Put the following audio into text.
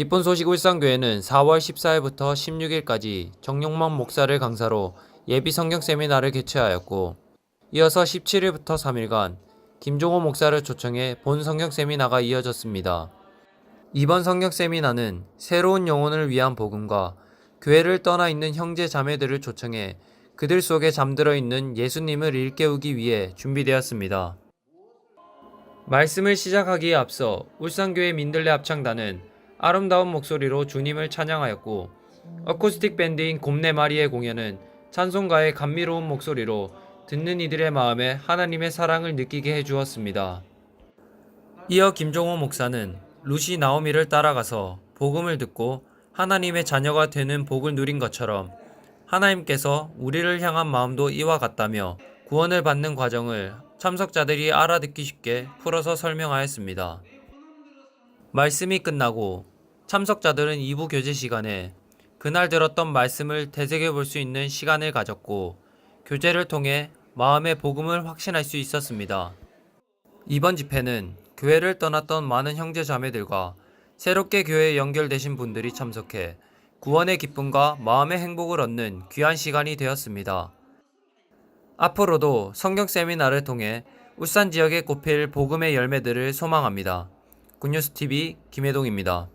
기쁜 소식 울산교회는 4월 14일부터 16일까지 정용만 목사를 강사로 예비 성경 세미나를 개최하였고 이어서 17일부터 3일간 김종호 목사를 초청해 본 성경 세미나가 이어졌습니다. 이번 성경 세미나는 새로운 영혼을 위한 복음과 교회를 떠나 있는 형제 자매들을 초청해 그들 속에 잠들어 있는 예수님을 일깨우기 위해 준비되었습니다. 말씀을 시작하기에 앞서 울산교회 민들레 합창단은 아름다운 목소리로 주님을 찬양하였고 어쿠스틱 밴드인 곰네 마리의 공연은 찬송가의 감미로운 목소리로 듣는 이들의 마음에 하나님의 사랑을 느끼게 해주었습니다. 이어 김종호 목사는 루시 나오미를 따라가서 복음을 듣고 하나님의 자녀가 되는 복을 누린 것처럼 하나님께서 우리를 향한 마음도 이와 같다며 구원을 받는 과정을 참석자들이 알아듣기 쉽게 풀어서 설명하였습니다. 말씀이 끝나고 참석자들은 2부 교제 시간에 그날 들었던 말씀을 되새겨 볼 수 있는 시간을 가졌고 교제를 통해 마음의 복음을 확신할 수 있었습니다. 이번 집회는 교회를 떠났던 많은 형제 자매들과 새롭게 교회에 연결되신 분들이 참석해 구원의 기쁨과 마음의 행복을 얻는 귀한 시간이 되었습니다. 앞으로도 성경 세미나를 통해 울산 지역에 꼽힐 복음의 열매들을 소망합니다. 굿뉴스 TV 김혜동입니다.